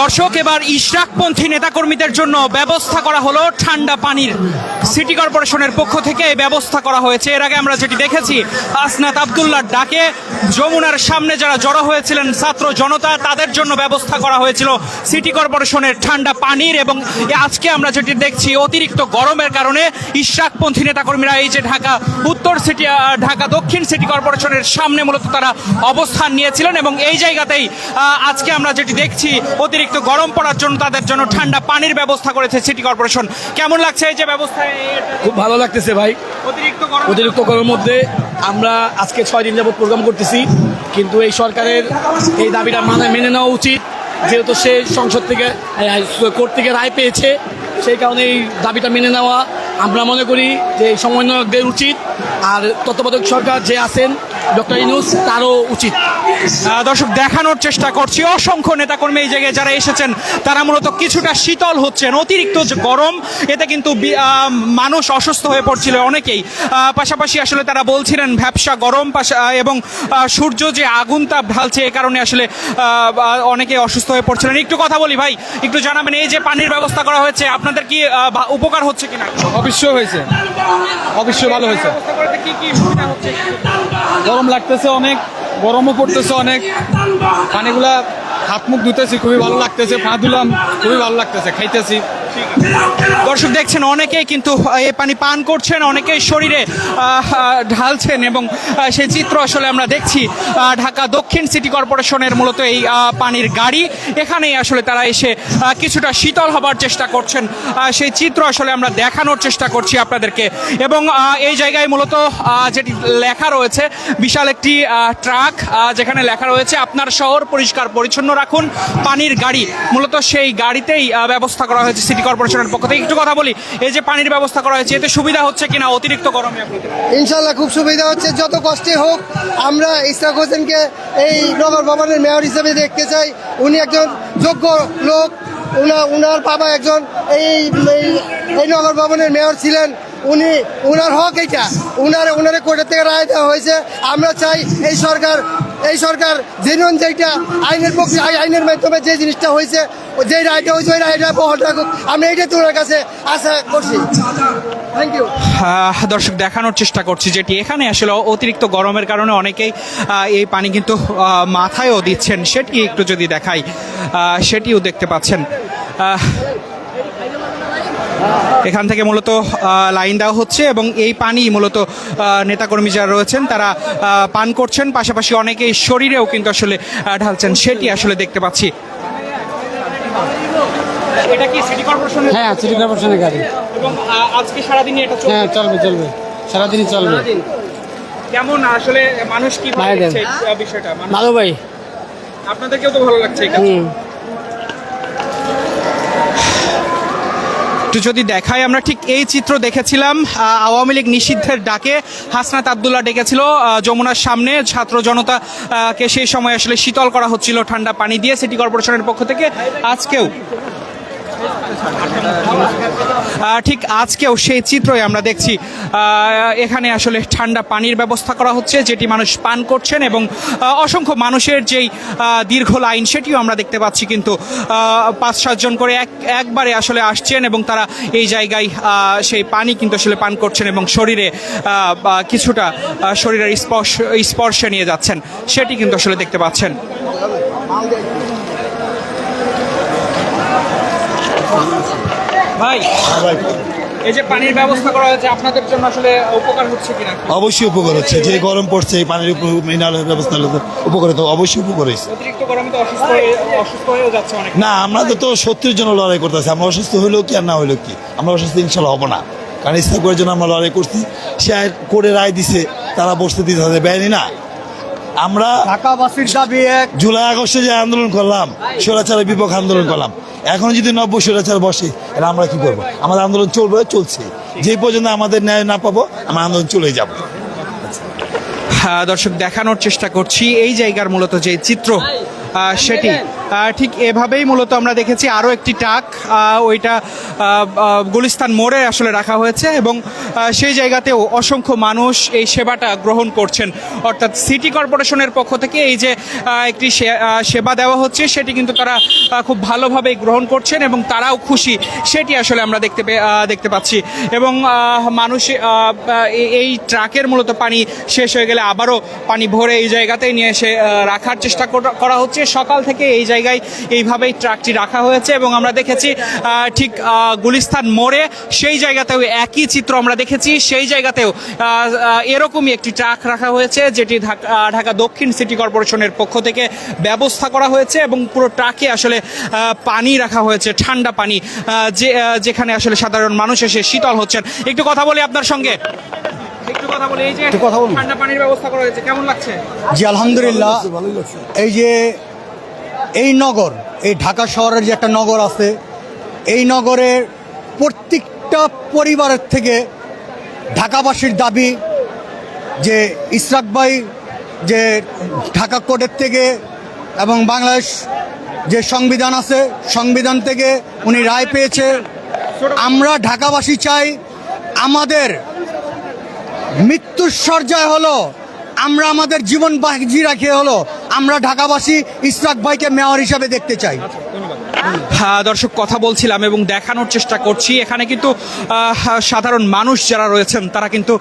দর্শক, এবার ইশরাকপন্থী নেতাকর্মীদের জন্য ব্যবস্থা করা হলো ঠান্ডা পানির। সিটি কর্পোরেশনের পক্ষ থেকে ব্যবস্থা করা হয়েছে। এর আগে আমরা যেটি দেখেছি, আসনাত আবদুল্লার ডাকে যমুনার সামনে যারা জড়ো হয়েছিলেন ছাত্র জনতা, তাদের জন্য ব্যবস্থা করা হয়েছিল সিটি কর্পোরেশনের ঠান্ডা পানির এবং আজকে আমরা যেটি দেখছি, অতিরিক্ত গরমের কারণে ইশরাকপন্থী নেতাকর্মীরা এই যে ঢাকা, উত্তর সিটি ঢাকা দক্ষিণ সিটি কর্পোরেশনের সামনে মূলত তারা অবস্থান নিয়েছিলেন এবং এই জায়গাতেই আজকে আমরা যেটি দেখছি অতিরিক্ত গরম পড়ার জন্য তাদের জন্য ঠান্ডা পানির ব্যবস্থা করেছে সিটি কর্পোরেশন। কেমন লাগছে এই যে ব্যবস্থা? খুব ভালো লাগতেছে ভাই। অতিরিক্ত গরম অতিরিক্ত গরমের মধ্যে আমরা আজকে ছয় দিন যাবত প্রোগ্রাম করতেছি। কিন্তু এই সরকারের এই দাবিটা মানে মেনে নেওয়া উচিত। যেহেতু সে সংসদ থেকে কোর্ট থেকে রায় পেয়েছে সেই কারণে এই দাবিটা মেনে নেওয়া আমরা মনে করি যে সমন্বয়কদের উচিত। আর তত্ত্বাবধায়ক সরকার যে আছেন ডক্টর ইনুস তারও উচিত। দর্শক দেখানোর চেষ্টা করছি। অসংখ্য নেতাকর্মী এই জায়গায় যারা এসেছেন তারা মূলত কিছুটা শীতল হচ্ছেন। অতিরিক্ত যে গরম এতে কিন্তু মানুষ অসুস্থ হয়ে পড়ছিল অনেকেই। পাশাপাশি আসলে তারা বলছিলেন ভ্যাবসা গরম পাশা- এবং সূর্য যে আগুন তাপ ঢালছে এ কারণে আসলে অনেকে অসুস্থ হয়ে পড়ছিলেন। একটু কথা বলি ভাই একটু জানাবেন এই যে পানির ব্যবস্থা করা হয়েছে আপনাদের কি উপকার হচ্ছে কিনা? অবশ্যই হয়েছে। অবশ্যই ভালো হয়েছে। কি কি সুবিধা হচ্ছে? গরম লাগতেছে অনেক, গরমও পড়তেছে অনেক। পানিগুলা হাত মুখ ধুতেছি খুবই ভালো লাগতেছে, পা ধুলাম খুবই ভালো লাগতেছে, খাইতেছি। দর্শক দেখছেন, অনেকেই কিন্তু এই পানি পান করছেন, অনেকেই শরীরে ঢালছেন এবং সেই চিত্র আসলে আমরা দেখছি ঢাকা দক্ষিণ সিটি কর্পোরেশনের মূলত এই পানির গাড়ি। এখানেই আসলে তারা এসে কিছুটা শীতল হবার চেষ্টা করছেন সেই চিত্র আসলে আমরা দেখানোর চেষ্টা করছি আপনাদেরকে। এবং এই জায়গায় মূলত যেটি লেখা রয়েছে, বিশাল একটি ট্রাক যেখানে লেখা রয়েছে, আপনার শহর পরিষ্কার, পরিচ্ছন্ন রাখুন, পানির গাড়ি। মূলত সেই গাড়িতেই ব্যবস্থা করা হয়েছে সিটি কর্পোরেশনের পক্ষ থেকে। একটু কথা বলি, এই যে পানির ব্যবস্থা করা হয়েছে, এতে সুবিধা হচ্ছে কিনা? অতিরিক্ত গরমে ইনশাল্লাহ খুব সুবিধা হচ্ছে, যত কষ্টে হোক, আমরা ইসরাক হোসেনকে এই নগর ভবনের মেয়র হিসেবে দেখতে চাই। উনি একজন যোগ্য লোক, উনা, উনার বাবা একজন এই, এই- নগর ভবনের মেয়র ছিলেন। উনি, উনার হক এইটা। উনারে উনারে কোর্টের থেকে রায় দেওয়া হয়েছে। আমরা চাই এই সরকার এই সরকার জেনুইন যেটা আইনের পক্ষে আই- আইনের মাধ্যমে যে জিনিসটা হয়েছে যে রায়টা হয়েছে, ওই রায়টা বহল রাখুক আমরা এইটাই তোমার কাছে আশা করছি। থ্যাংক ইউ দর্শক, দেখানোর চেষ্টা করছি যেটি এখানে আসলে অতিরিক্ত গরমের কারণে অনেকেই এই পানি কিন্তু মাথায়ও দিচ্ছেন। সেটি একটু যদি দেখাই সেটিও দেখতে পাচ্ছেন। এখান থেকে মূলত লাইন দেওয়া হচ্ছে এবং এই পানি মূলত নেতাকর্মী যারা রয়েছেন, তারা পান করছেন। পাশাপাশি অনেকেই শরীরেও কিন্তু আসলে ঢালছেন। সেটি আসলে দেখতে পাচ্ছি। এটা কি সিটি কর্পোরেশনের হ্যাঁ সিটি কর্পোরেশনের গাড়ি। এবং আজকে সারাদিনই এটা হ্যাঁ চলবে চলবে। সারাদিনই চলবে। কেমন আসলে মানুষ কি ভাবে বাইরে। দেখছে এই, আহ, বিষয়টা? ভালো ভাই। আপনাদেরকেও তো ভালো লাগছে। হুম। একটু যদি দেখাই আমরা ঠিক এই চিত্র দেখেছিলাম আওয়ামী লীগ নিষিদ্ধের ডাকে হাসনাত আবদুল্লাহ ডেকেছিল যমুনার সামনে। ছাত্র জনতা আহ, কে সেই সময় আসলে শীতল করা হচ্ছিল ঠান্ডা পানি দিয়ে সিটি কর্পোরেশনের পক্ষ থেকে। আজকেও ঠিক আজকেও সেই চিত্রই আমরা দেখছি। এখানে আসলে ঠান্ডা পানির ব্যবস্থা করা হচ্ছে, যেটি মানুষ পান করছেন এবং অসংখ্য মানুষের যেই দীর্ঘ লাইন সেটিও আমরা দেখতে পাচ্ছি কিন্তু পাঁচ সাতজন করে এক, একবারে আসলে আসছেন এবং তারা এই জায়গায় সেই পানি কিন্তু আসলে পান করছেন এবং শরীরে কিছুটা শরীরের স্পর্শ, স্পর্শে নিয়ে যাচ্ছেন, সেটি কিন্তু আসলে দেখতে পাচ্ছেন। ভাই এই যে পানির ব্যবস্থা করা হয়েছে আপনাদের জন্য আসলে উপকার হচ্ছে কিনা? অবশ্যই উপকার হচ্ছে। যে গরম পড়ছে এই পানির উপর মিনারেল ব্যবস্থা উপকার তো অবশ্যই উপকার হয়েছে। অতিরিক্ত গরমে তো অসুস্থ হয়ে অসুস্থ হয়েও যাচ্ছে অনেক। না আমাদের তো সত্যির জন্য লড়াই করতেছি। আমরা অসুস্থ হইলেও কি আর না হইলেও কি? আমরা অসুস্থ ইনশাল্লাহ হব না। কারণ ইস্তাক করার জন্য আমরা লড়াই করছি। সে করে রায় দিছে তারা বসতে দিতে তাদের বেআইনি না। আমরা ঢাকাবাসীর দাবি এক। জুলাই আগস্টে যে আন্দোলন করলাম স্বৈরাচারের বিপক্ষে আন্দোলন করলাম এখন যদি নব্য স্বৈরাচার বসে এটা আমরা কি করব? আমাদের আন্দোলন চলবে চলছে। যে পর্যন্ত আমাদের ন্যায় না পাবো আমরা আন্দোলন চলে যাব। হ্যাঁ, দর্শক দেখানোর চেষ্টা করছি। এই জায়গার মূলত যে চিত্র সেটি ঠিক এভাবেই মূলত আমরা দেখেছি আরও একটি আহ, ওইটা গুলিস্তান মোড়ে আসলে রাখা হয়েছে এবং সেই জায়গাতেও অসংখ্য মানুষ এই সেবাটা গ্রহণ করছেন। অর্থাৎ সিটি কর্পোরেশনের পক্ষ থেকে এই যে একটি সেবা দেওয়া হচ্ছে সেটি কিন্তু তারা খুব ভালোভাবে গ্রহণ করছেন এবং তারাও খুশি সেটি আসলে আমরা দেখতে দেখতে পাচ্ছি। এবং মানুষ এই- ট্রাকের মূলত পানি শেষ হয়ে গেলে আবারও পানি ভরে এই জায়গাতেই নিয়ে এসে রাখার চেষ্টা করা- হচ্ছে। সকাল থেকে এই জায়গায় এইভাবেই ট্রাকটি রাখা হয়েছে এবং আমরা দেখেছি ঠিক গুলিস্তান মোড়ে সেই জায়গাতেও একই চিত্র আমরা দেখেছি। সেই জায়গাতেও এরকমই একটি ট্রাক রাখা হয়েছে যেটি ঢাকা ঢাকা দক্ষিণ সিটি কর্পোরেশনের পক্ষ থেকে ব্যবস্থা করা হয়েছে এবং পুরো ট্রাকে আসলে পানি রাখা হয়েছে ঠান্ডা পানি যে যেখানে আসলে সাধারণ মানুষ এসে শীতল হচ্ছেন। একটু কথা বলি আপনার সঙ্গে। একটু কথা বলি এই যে। ঠান্ডা পানির ব্যবস্থা করা হয়েছে কেমন লাগছে? জি আলহামদুলিল্লাহ। এই যে এই নগর, এই ঢাকা শহরের যে একটা নগর আছে, এই নগরের প্রত্যেকটা পরিবারের থেকে ঢাকাবাসীর দাবি যে ইসরাক ভাই যে ঢাকা কোর্টের থেকে এবং বাংলাদেশ যে সংবিধান আছে, সংবিধান থেকে উনি রায় পেয়েছে। আমরা ঢাকাবাসী চাই আমাদের মৃত্যুর সর্যায় হলো আমরা আমাদের জীবন বাজি রাখে হলো আমরা ঢাকাবাসী ইসরাক ভাইকে মেয়র হিসাবে দেখতে চাই। হ্যাঁ, দর্শক কথা বলছিলাম এবং দেখানোর চেষ্টা করছি। এখানে কিন্তু সাধারণ মানুষ যারা রয়েছেন তারা কিন্তু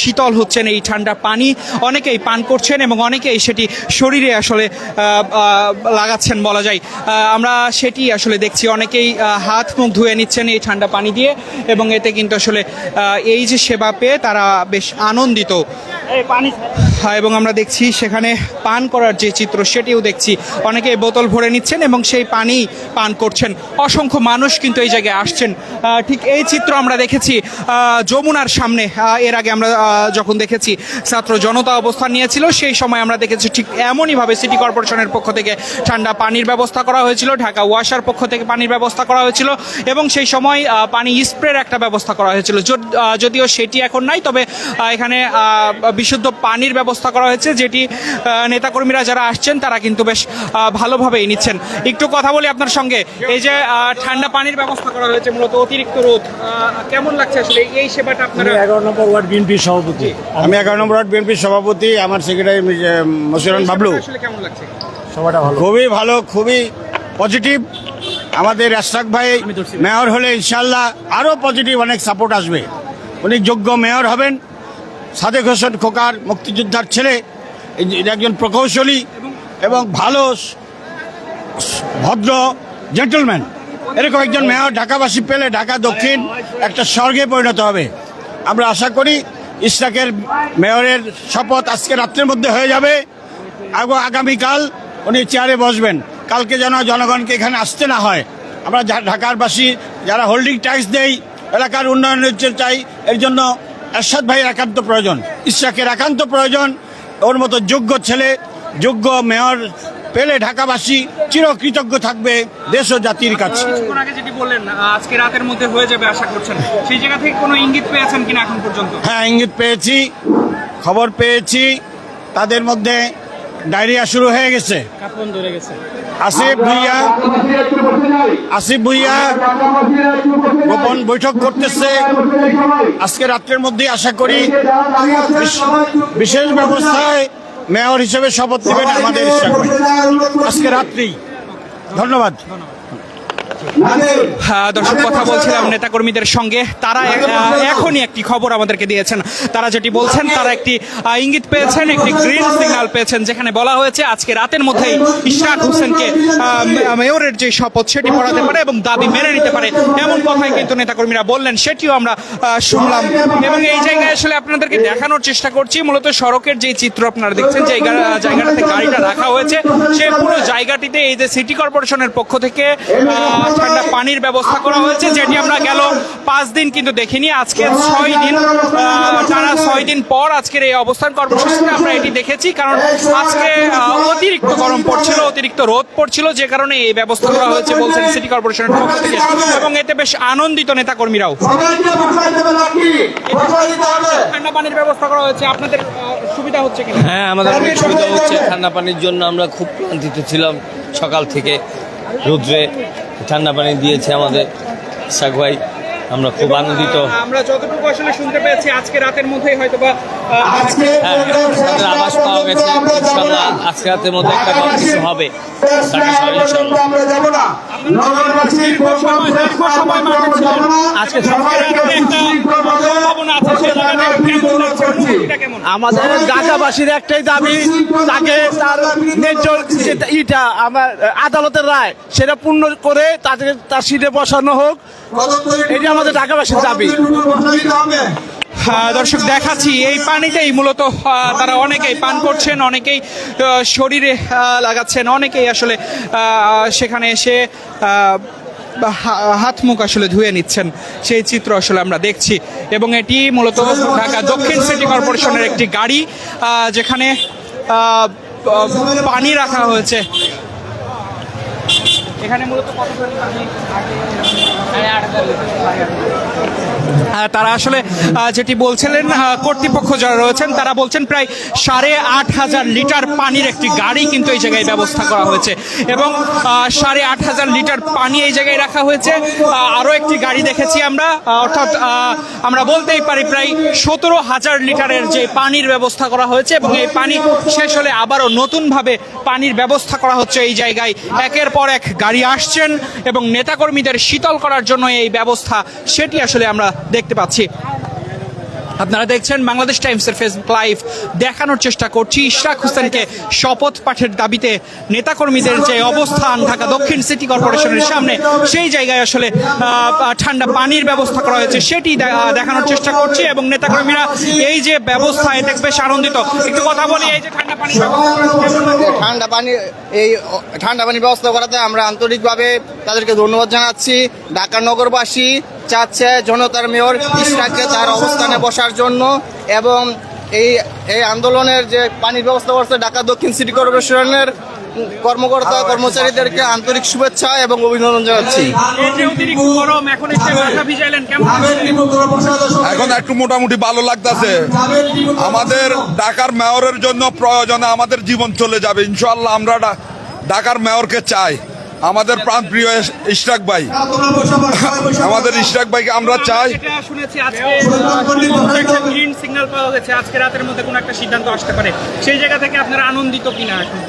শীতল হচ্ছেন এই ঠান্ডা পানি। অনেকেই পান করছেন এবং অনেকেই সেটি শরীরে আসলে লাগাচ্ছেন বলা যায়। আমরা সেটি আসলে দেখছি। অনেকেই হাত মুখ ধুয়ে নিচ্ছেন এই ঠান্ডা পানি দিয়ে এবং এতে কিন্তু আসলে এই যে সেবা পেয়ে তারা বেশ আনন্দিত। হ্যাঁ এবং আমরা দেখছি সেখানে পান করার যে চিত্র, সেটিও দেখছি। অনেকে বোতল ভরে নিচ্ছেন এবং সেই পানি পান করছেন। অসংখ্য মানুষ কিন্তু এই জায়গায় আসছেন। ঠিক এই চিত্র আমরা দেখেছি যমুনার সামনে। এর আগে আমরা যখন দেখেছি, ছাত্র জনতা অবস্থান নিয়েছিল, সেই সময় আমরা দেখেছি ঠিক এমনইভাবে সিটি কর্পোরেশনের পক্ষ থেকে ঠান্ডা পানির ব্যবস্থা করা হয়েছিল, ঢাকা ওয়াসার পক্ষ থেকে পানির ব্যবস্থা করা হয়েছিল, এবং সেই সময় পানি স্প্রের একটা ব্যবস্থা করা হয়েছিল। যদিও সেটি এখন নাই, তবে এখানে বিশুদ্ধ পানির ব্যবস্থা করা হয়েছে যেটি নেতাকর্মীরা যারা আসছেন তারা কিন্তু বেশ ভালোভাবেই নিচ্ছেন। একটু কথা বলি আপনার সঙ্গে। এই যে ঠান্ডা পানির ব্যবস্থা করা হয়েছে মূলত অতিরিক্ত রোদ কেমন লাগছে আসলে? এই সেবাটা আপনারা এগারো নম্বর ওয়ার্ড বিএনপির সভাপতি। আমি এগারো নম্বর ওয়ার্ড বিএনপির সভাপতি আমার সেক্রেটারি মসিরন বাবলু। সেবাটা কেমন লাগছে? খুবই ভালো খুবই পজিটিভ। আমাদের রাশাক ভাই মেয়র হলে ইনশাল্লাহ আরও পজিটিভ অনেক সাপোর্ট আসবে। উনি যোগ্য মেয়র হবেন। সাদেক হোসেন খোকার মুক্তিযোদ্ধার ছেলে একজন প্রকৌশলী এবং ভালো ভদ্র জেন্টলম্যান। এরকম একজন মেয়র ঢাকাবাসী পেলে ঢাকা দক্ষিণ একটা স্বর্গে পরিণত হবে। আমরা আশা করি ইশরাকের মেয়রের শপথ আজকে রাত্রের মধ্যে হয়ে যাবে। আগো, আগামীকাল উনি চেয়ারে বসবেন। কালকে যেন জনগণকে এখানে আসতে না হয়। আমরা ঢাকারবাসী যারা হোল্ডিং ট্যাক্স দেই, এলাকার উন্নয়নের চাই, এর জন্য এরশাদ ভাইয়ের একান্ত প্রয়োজন ইশরাকের একান্ত প্রয়োজন ওর মতো যোগ্য ছেলে যোগ্য মেয়র পেলে ঢাকাবাসী চিরকৃতজ্ঞ থাকবে দেশ ও জাতির কাছে। কিছুক্ষণ আগে যেটি বললেন আজকে রাতের মধ্যে হয়ে যাবে আশা করছেন। সেই জায়গা থেকে কোনো ইঙ্গিত পেয়েছেন কিনা এখন পর্যন্ত? হ্যাঁ ইঙ্গিত পেয়েছি খবর পেয়েছি তাদের মধ্যে ডায়রিয়া শুরু হয়ে গেছে। আসিফ ভুইয়া আসিফ ভুইয়া গোপন বৈঠক করতেছে। আজকে রাত্রের মধ্যে আশা করি বিশ- বিশেষ ব্যবস্থায় মেয়র হিসেবে শপথ নেবেন আমাদের আজকে রাত্রি। ধন্যবাদ। দর্শক কথা বলছিলাম নেতাকর্মীদের সঙ্গে। তারা এখনই একটি খবর আমাদেরকে দিয়েছেন। তারা যেটি বলছেন তারা একটি ইঙ্গিত পেয়েছেন একটি গ্রিন সিগন্যাল পেয়েছেন যেখানে বলা হয়েছে আজকে রাতের মধ্যেই ইশরাক হোসেনকে মেয়রের যে শপথ সেটি পড়াতে পারে এবং দাবি মেনে নিতে পারে। এমন কথাই কিন্তু নেতাকর্মীরা বললেন সেটিও আমরা শুনলাম। এবং এই জায়গায় আসলে আপনাদেরকে দেখানোর চেষ্টা করছি মূলত সড়কের যে চিত্র আপনারা দেখছেন যে জায়গাটাতে গাড়িটা রাখা হয়েছে সেই পুরো জায়গাটিতে এই যে সিটি কর্পোরেশনের পক্ষ থেকে ঠান্ডা পানির ব্যবস্থা করা হয়েছে, যেটি আমরা গেল পাঁচ দিন কিন্তু দেখিনি। আজকে ছয় দিন টানা ছয় দিন পর আজকের এই অবস্থান কর্মসূচিতে আমরা এটি দেখেছি, কারণ আজকে অতিরিক্ত গরম পড়ছিল, অতিরিক্ত রোদ পড়ছিল, যে কারণে এই ব্যবস্থা করা হয়েছে বলছেন সিটি কর্পোরেশনের পক্ষ থেকে। এবং এতে বেশ আনন্দিত নেতাকর্মীরাও। ঠান্ডা পানির ব্যবস্থা করা হয়েছে, আপনাদের সুবিধা হচ্ছে হ্যাঁ আমাদের অনেক সুবিধা হচ্ছে। ঠান্ডা পানির জন্য আমরা খুব ক্লান্তিতে ছিলাম সকাল থেকে রৌদ্রে। ঠান্ডা পানি দিয়েছে আমাদের ভাই আমরা খুব আনন্দিত। আমরা যতটুকু আসলে শুনতে পেয়েছি আজকে রাতের মধ্যেই হয়তো বা হ্যাঁ আমাদের আবাস পাওয়া গেছে। ইনশাল্লাহ আজকে রাতের মধ্যে একটা কিছু হবে। ঢাকা শহরে ইনশাল্লাহ। আজকে আমাদের ঢাকাবাসীর একটাই দাবি তাকে তার ন্যায্য ইটা আমার আদালতের রায় সেটা পূর্ণ করে তাকে তার সিটে বসানো হোক। এটা আমাদের ঢাকাবাসীর দাবি। হ্যাঁ, দর্শক দেখাচ্ছি। এই পানিতেই মূলত তারা অনেকেই পান করছেন অনেকেই শরীরে লাগাচ্ছেন অনেকেই আসলে সেখানে এসে হাত মুখ আসলে ধুয়ে নিচ্ছেন। সেই চিত্র আসলে আমরা দেখছি। এবং এটি মূলত ঢাকা দক্ষিণ সিটি কর্পোরেশনের একটি গাড়ি যেখানে পানি রাখা হয়েছে। তারা আসলে যেটি বলছিলেন কর্তৃপক্ষ যারা রয়েছেন, তারা বলছেন প্রায় সাড়ে আট হাজার লিটার পানির একটি গাড়ি কিন্তু এই জায়গায় ব্যবস্থা করা হয়েছে। এবং সাড়ে আট হাজার লিটার পানি এই জায়গায় রাখা হয়েছে। আরও একটি গাড়ি দেখেছি আমরা অর্থাৎ আমরা বলতেই পারি প্রায় সতেরো হাজার লিটারের যে পানির ব্যবস্থা করা হয়েছে এবং এই পানি শেষ হলে আবারও নতুনভাবে পানির ব্যবস্থা করা হচ্ছে এই জায়গায়। একের পর এক গাড়ি আসছেন এবং নেতাকর্মীদের শীতল করার জন্য এই ব্যবস্থা সেটি আসলে আমরা দেখতে পাচ্ছি। আপনারা দেখছেন বাংলাদেশ টাইমসের ফেসবুক লাইভ দেখানোর চেষ্টা করছি। ইশরাক হোসেনকে শপথ পাঠের দাবিতে নেতাকর্মীদের যে অবস্থান ঢাকা দক্ষিণ সিটি কর্পোরেশনের সামনে, সেই জায়গায় আসলে ঠান্ডা পানির ব্যবস্থা করা হয়েছে, সেটি দেখানোর চেষ্টা করছি এবং নেতাকর্মীরা এই যে ব্যবস্থা এতে বেশ আনন্দিত। একটু কথা বলি, এই যে ঠান্ডা ব্যবস্থা। ঠান্ডা পানি, এই, ঠান্ডা পানির ব্যবস্থা করাতে আমরা আন্তরিকভাবে তাদেরকে ধন্যবাদ জানাচ্ছি। ঢাকা নগরবাসী চাচ্ছে জনতার মেয়র ইশরাককে তার অবস্থানে বসার জন্য এবং এই এই আন্দোলনের যে পানির ব্যবস্থা করছে ঢাকা দক্ষিণ সিটি কর্পোরেশনের কর্মকর্তা কর্মচারীদেরকে আন্তরিক শুভেচ্ছা এবং অভিনন্দন জানাচ্ছি? এখন একটু মোটামুটি ভালো লাগতেছে। আমাদের ঢাকার মেয়রের জন্য প্রয়োজনে আমাদের জীবন চলে যাবে। ইনশাল্লাহ আমরা ঢাকার মেয়রকে চাই। আমাদের প্রাণ প্রিয় ইশরাক ভাই। আমাদের ইশরাক ভাইকে আমরা চাই শুনেছি আজকে একটা গ্রিন সিগন্যাল পাওয়া গেছে। আজকে রাতের মধ্যে কোনো একটা সিদ্ধান্ত আসতে পারে। সেই জায়গা থেকে আপনারা আনন্দিত কিনা এখন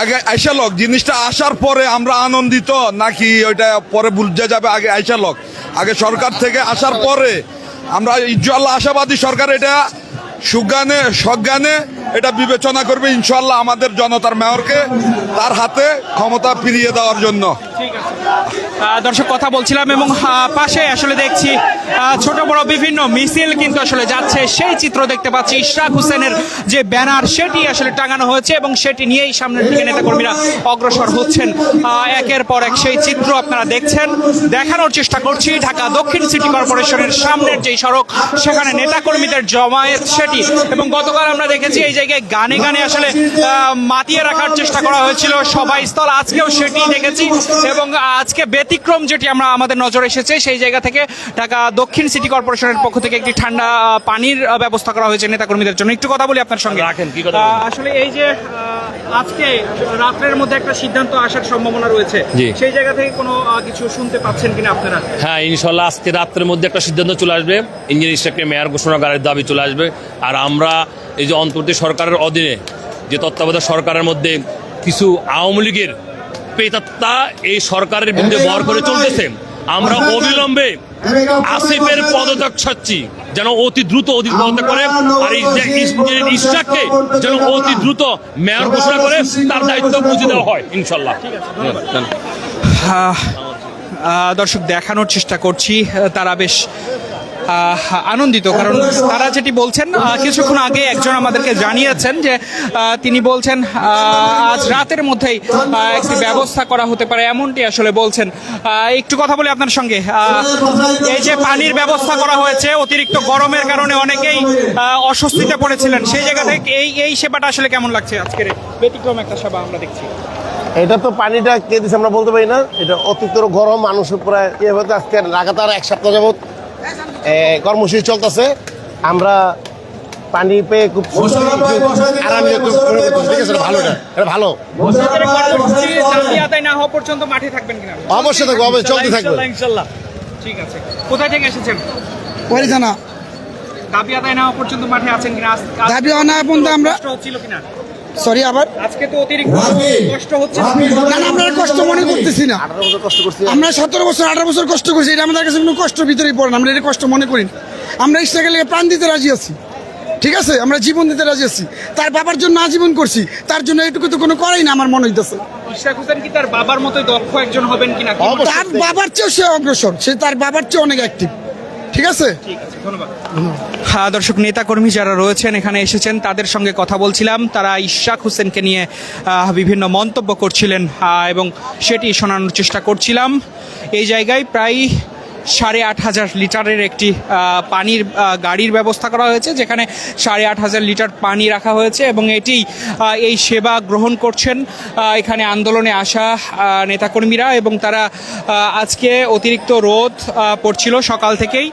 আগে আইসা লোক জিনিসটা আসার পরে আমরা আনন্দিত নাকি ওইটা পরে বুঝে যাবে? আগে আইসা লোক। আগে সরকার থেকে আসার পরে আমরা ইনশাল্লাহ আশাবাদী সরকার এটা সুজ্ঞানে, সজ্ঞানে এটা বিবেচনা করবে ইনশাল্লাহ আমাদের জনতার মেয়রকে তার হাতে ক্ষমতা ফিরিয়ে দেওয়ার জন্য। দর্শক, কথা বলছিলাম এবং পাশে আসলে দেখছি ছোট বড় বিভিন্ন মিছিল কিন্তু আসলে যাচ্ছে। সেই চিত্র দেখতে পাচ্ছি ইশরাক হোসেনের যে ব্যানার, সেটি আসলে টাঙানো হয়েছে এবং সেটি নিয়েই সামনের দিকে নেতাকর্মীরা অগ্রসর হচ্ছেন। একের পর এক সেই চিত্র আপনারা দেখছেন। দেখানোর চেষ্টা করছি ঢাকা দক্ষিণ সিটি কর্পোরেশনের সামনের যেই সড়ক, সেখানে নেতাকর্মীদের জমায়েত সেটি। এবং গতকাল আমরা দেখেছি এই জায়গায় গানে গানে আসলে মাতিয়ে রাখার চেষ্টা করা হয়েছিল সবাই স্থল। আজকেও সেটি দেখেছি এবং আজকে ব্যতিক্রম যেটি আমরা আমাদের নজর এসেছে সেই জায়গা থেকে ঢাকা দক্ষিণ সিটি কর্পোরেশনের পক্ষ থেকে একটি ঠান্ডা পানির ব্যবস্থা করা হয়েছে নেতাকর্মীদের জন্য। একটু কথা বলি আপনার সঙ্গে। রাখেন, কি কথা আসলে এই যে আজকে রাত্রের মধ্যে একটা সিদ্ধান্ত আসার সম্ভাবনা রয়েছে। সেই জায়গা থেকে কোনো কিছু শুনতে পাচ্ছেন কিনা আপনারা? হ্যাঁ ইনশাল্লাহ আজকে রাত্রের মধ্যে একটা সিদ্ধান্ত চলে আসবে। ইঞ্জিনিয়ার ইস্টাককে মেয়র ঘোষণাকারের দাবি চলে আসবে। আর আমরা এই যে অন্তর্বর্তী সরকারের অধীনে যে তত্ত্বাবধায়ক সরকারের মধ্যে কিছু আওয়ামী লীগের পেতাত্তা এই সরকারের বিরুদ্ধে বর করে চলতেছে। আমরা অবিলম্বে আসিফের পদত্যাগ চাচ্ছি যেন অতি দ্রুত অতি পদত্যাগ করে আর এই যে ইঞ্জিনিয়ার ইস্টাককে যেন অতি দ্রুত মেয়র ঘোষণা করে তার দায়িত্ব বুঝে দেওয়া হয় ইনশাল্লাহ। দর্শক দেখানোর চেষ্টা করছি। তারা বেশ আনন্দিত কারণ তারা যেটি বলছেন কিছুক্ষণ আগে একজন আমাদেরকে জানিয়েছেন যে তিনি বলছেন আজ রাতের মধ্যেই একটি ব্যবস্থা করা হতে পারে এমনটি আসলে বলছেন। একটু কথা বলি আপনার সঙ্গে। এই যে পানির ব্যবস্থা করা হয়েছে অতিরিক্ত গরমের কারণে অনেকেই অস্বস্তিতে পড়েছিলেন। সেই জায়গা থেকে এই এই সেবাটা আসলে কেমন লাগছে আজকের ব্যতিক্রম একটা সেবা আমরা দেখছি? এটা তো পানিটা কে দিচ্ছে আমরা বলতে পারি না। এটা অতিরিক্ত গরম মানুষের প্রায় ইয়ে হতে আজকে লাগাতার এক সপ্তাহ যাবৎ এ, কর্মসূচি চলতেছে। আমরা পানি পেয়ে খুব আরামে ভালো এটা না হওয়া পর্যন্ত মাঠে থাকবেন কিনা? অবশ্যই থাকব, অবশ্যই চলতে থাকবে। ইনশাল্লাহ, ঠিক আছে। কোথায় থেকে এসেছেন? জানা দাবি আদায় না হওয়া পর্যন্ত মাঠে আছেন কিনা? দাবি অনায় পর্যন্ত আমরা হচ্ছিল কিনা? সরি আবার? আজকে তো অতিরিক্ত কষ্ট হচ্ছে। না না আমরা কষ্ট মনে করতেছি না। কষ্ট করছি। আমরা সতেরো বছর আঠারো বছর কষ্ট করছি এটা আমাদের কাছে কোনো কষ্ট ভিতরেই পড়ে না। আমরা এটা কষ্ট মনে করি না। আমরা ইচ্ছাকে লেগে প্রাণ দিতে রাজি আছি। ঠিক আছে? আমরা জীবন দিতে রাজি আছি। তার বাবার জন্য আজীবন করছি। তার জন্য এটুকু তো কোনো করাই না আমার মনে হইতেছে। কি তার বাবার মতোই দক্ষ একজন হবেন কিনা? তার বাবার চেয়েও সে অগ্রসর। সে তার বাবার চেয়ে অনেক অ্যাক্টিভ ঠিক আছে? ধন্যবাদ। হ্যাঁ দর্শক নেতাকর্মী যারা রয়েছেন এখানে এসেছেন তাদের সঙ্গে কথা বলছিলাম। তারা ইশাক হোসেনকে নিয়ে বিভিন্ন মন্তব্য করছিলেন এবং সেটি শোনানোর চেষ্টা করছিলাম। এই জায়গায় প্রায় সাড়ে আট হাজার লিটারের একটি পানির গাড়ির ব্যবস্থা করা হয়েছে, যেখানে সাড়ে আট হাজার লিটার পানি রাখা হয়েছে এবং এটি এই সেবা গ্রহণ করছেন এখানে আন্দোলনে আসা নেতাকর্মীরা এবং তারা আজকে অতিরিক্ত রোদ পড়ছিল সকাল থেকেই।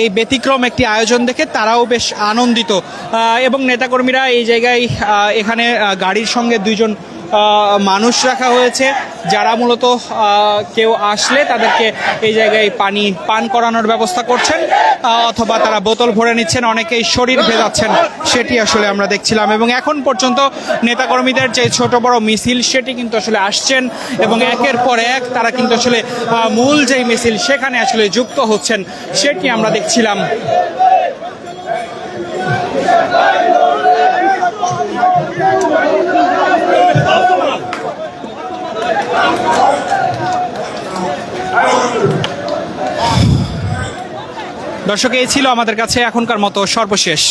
এই ব্যতিক্রম একটি আয়োজন দেখে তারাও বেশ আনন্দিত এবং নেতাকর্মীরা এই জায়গায় এখানে গাড়ির সঙ্গে দুইজন মানুষ রাখা হয়েছে। যারা মূলত কেউ আসলে তাদেরকে এই জায়গায় পানি, পান করানোর ব্যবস্থা করছেন অথবা তারা বোতল ভরে নিচ্ছেন, অনেকেই শরীর ভেজাচ্ছেন, সেটি আসলে আমরা দেখছিলাম। এবং এখন পর্যন্ত নেতাকর্মীদের যে ছোট বড় মিছিল, সেটি কিন্তু আসলে আসছেন এবং একের পর এক তারা কিন্তু আসলে মূল যেই মিছিল, সেখানে আসলে যুক্ত হচ্ছেন, সেটি আমরা দেখছিলাম। দর্শক এই ছিল আমাদের কাছে এখনকার মতো সর্বশেষ